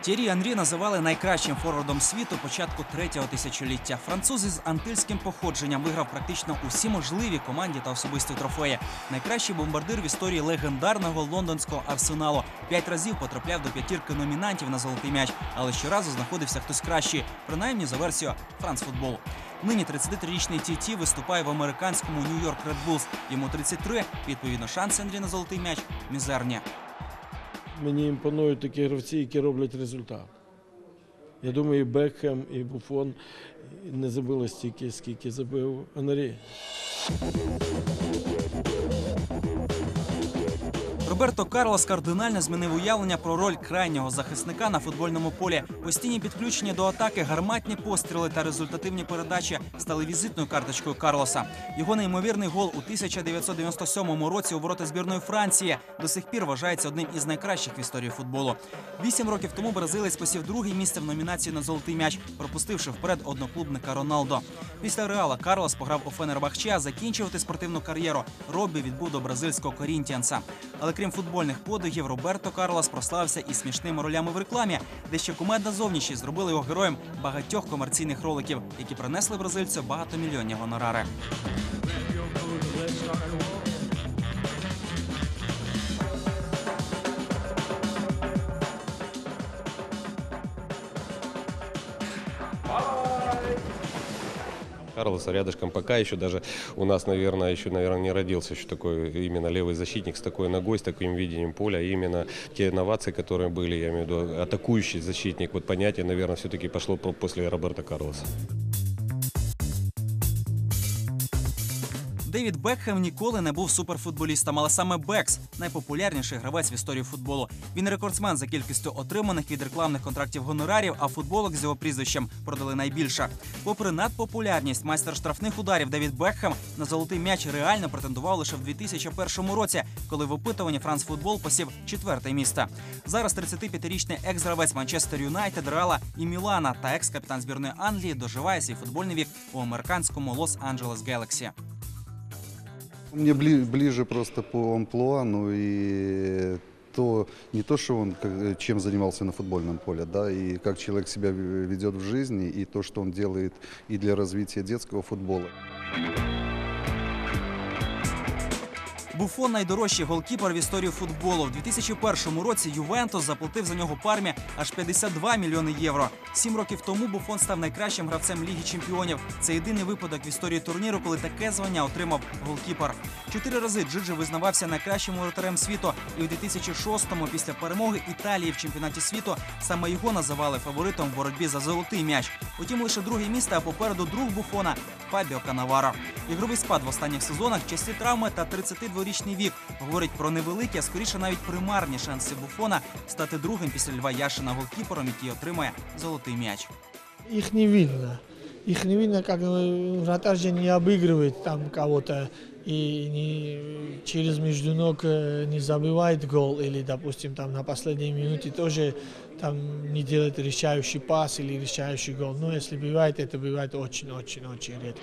Тірі Анрі називали найкращим форвардом світу початку третього тисячоліття. Француз із антильським походженням виграв практично усі можливі команді та особисті трофеї. Найкращий бомбардир в історії легендарного лондонського арсеналу. П'ять разів потрапляв до п'ятірки номінантів на золотий м'яч, але щоразу знаходився хтось кращий, принаймні за версією Football. Нині 33-річний Тіті виступає в американському Нью-Йорк Red Bulls. Йому 33, відповідно, шанси Андрі на золотий м'яч мізерні. Мені імпонують такі гравці, які роблять результат. Я думаю, і Бекхем, і Буфон не забили стільки, скільки забив Анарі. Роберто Карлос кардинально змінив уявлення про роль крайнього захисника на футбольному полі. Постійні підключення до атаки, гарматні постріли та результативні передачі стали візитною карточкою Карлоса. Його неймовірний гол у 1997 році у ворота збірної Франції до сих пір вважається одним із найкращих в історії футболу. Вісім років тому бразилець посів друге місце в номінації на золотий м'яч, пропустивши вперед одноклубника Роналдо. Після реала Карлос пограв у Фенербахче, а закінчувати спортивну кар'єру Роббі відбув до бразильського Корінтіанса. Але крім футбольних подвигів, Роберто Карлос прославився і смішними ролями в рекламі, де ще кумедна зовнішність зробили його героєм багатьох комерційних роликів, які принесли бразильцю багатомільйонні гонорари. Карлоса рядышком пока еще даже у нас, наверное, еще, наверное, не родился еще такой именно левый защитник с такой ногой, с таким видением поля. И именно те инновации, которые были, я имею в виду атакующий защитник, вот понятие, наверное, все-таки пошло по- после Роберта Карлоса. Девід Бекхем ніколи не був суперфутболістом, але саме Бекс найпопулярніший гравець в історії футболу. Він рекордсмен за кількістю отриманих від рекламних контрактів гонорарів, а футболок з його прізвищем продали найбільше. Попри надпопулярність, майстер штрафних ударів Девід Бекхем на золотий м'яч реально претендував лише в 2001 році, коли в опитуванні Франс Футбол посів четверте місце. Зараз 35-річний екс-гравець Манчестер Юнайтед, Реала і Мілана та екс-капітан збірної Англії доживає свій футбольний вік у американському Лос-Анджелес Гелексі. Мне бли- ближе просто по амплуа, ну и то, не то, что он как- чем занимался на футбольном поле, да, и как человек себя ведет в жизни, и то, что он делает и для развития детского футбола. Буфон найдорожчий голкіпер в історії футболу. В 2001 році Ювентус заплатив за нього пармі аж 52 мільйони євро. Сім років тому Буфон став найкращим гравцем Ліги Чемпіонів. Це єдиний випадок в історії турніру, коли таке звання отримав голкіпер. Чотири рази Джиджи визнавався найкращим воротарем світу, і у 2006-му, після перемоги Італії в чемпіонаті світу, саме його називали фаворитом в боротьбі за золотий м'яч. Утім, лише друге місце, а попереду друг Буфона Фабіо Канаваро. Ігровий спад в останніх сезонах, часті травми та 32-річний вік говорить про невеликі, а скоріше навіть примарні шанси Буфона стати другим після Льва Яшина голкіпером, який отримає золотий м'яч. Их не видно. Их не видно, как э, вратарь же не обыгрывает там кого-то и не, через между ног э, не забивает гол или, допустим, там на последней минуте тоже там не делает решающий пас или решающий гол. Но если бывает, это бывает очень-очень-очень редко.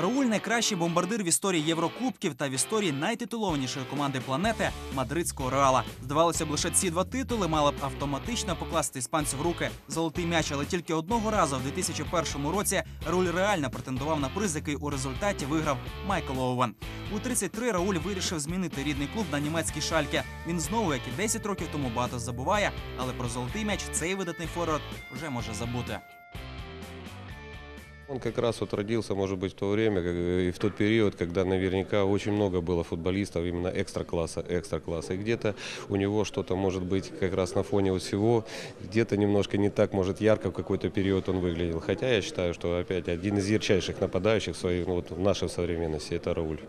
Рауль найкращий бомбардир в історії Єврокубків та в історії найтитулованішої команди планети мадридського реала. Здавалося б, лише ці два титули мали б автоматично покласти іспанцю в руки золотий м'яч, але тільки одного разу в 2001 році Рауль реально претендував на приз, який у результаті виграв Майкл Оуен. У 33 Рауль вирішив змінити рідний клуб на німецький шальке. Він знову, як і 10 років тому, багато забуває, але про золотий м'яч цей видатний форвард вже може забути. Он как раз вот родился, может быть, в то время как- и в тот период, когда наверняка очень много было футболистов именно экстра-класса, экстра-класса. И где-то у него что-то может быть как раз на фоне вот всего, где-то немножко не так, может, ярко в какой-то период он выглядел. Хотя я считаю, что опять один из ярчайших нападающих в, своей, ну, вот, в нашей современности – это Рауль.